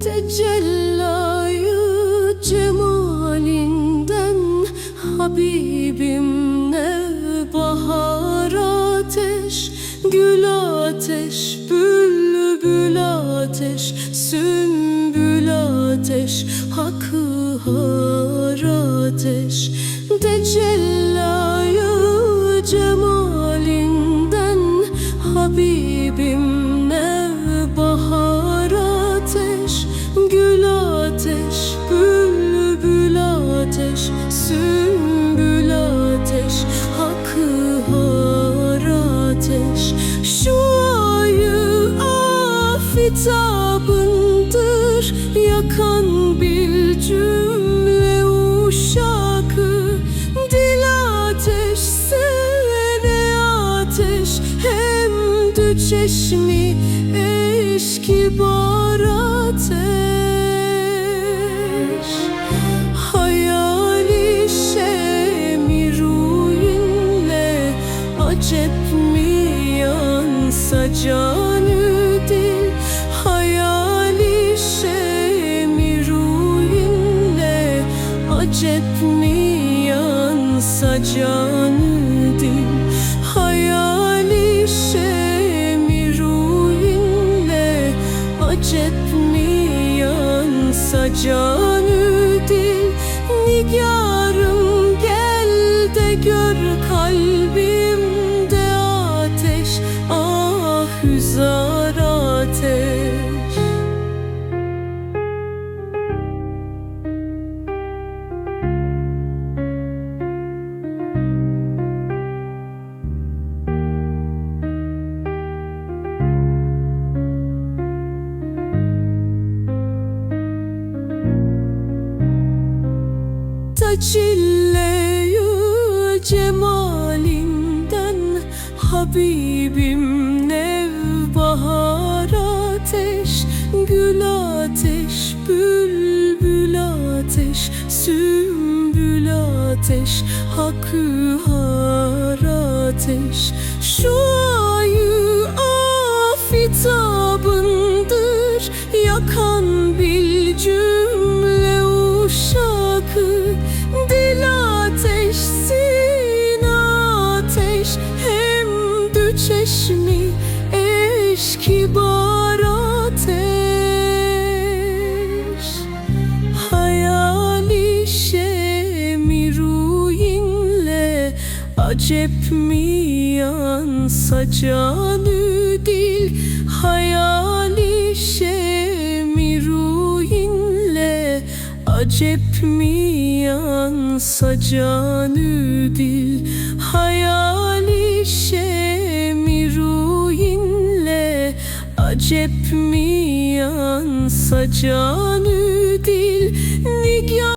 Tecellayı cemalinden Habibim ne bahar ateş Gül ateş, bülbül ateş Sümbül ateş, hakkı har ateş. Tecellayı ateş Sümbül ateş, hakkı har ateş. Şu ayı afitabındır Yakan bir cümle uşakı. Dil ateş, sene ateş Hem dü çeşmi eşkibar ateş Acep mi yansa canı dil Hayali şemiruyinle Acep mi yansa canı dil Hayali şemiruyinle Acep mi yansa canı dil Nigarım gel de gör kalbimde Tacilleyu cemalinden Habibim nevbahar ateş Gül ateş, bülbül ateş Sümbül ateş, hakkı har ateş. Şu Acep mi yansa canı dil Hayali şemiruyinle Acep mi yansa canı dil Hayali şemiruyinle Acep mi yansa canı dil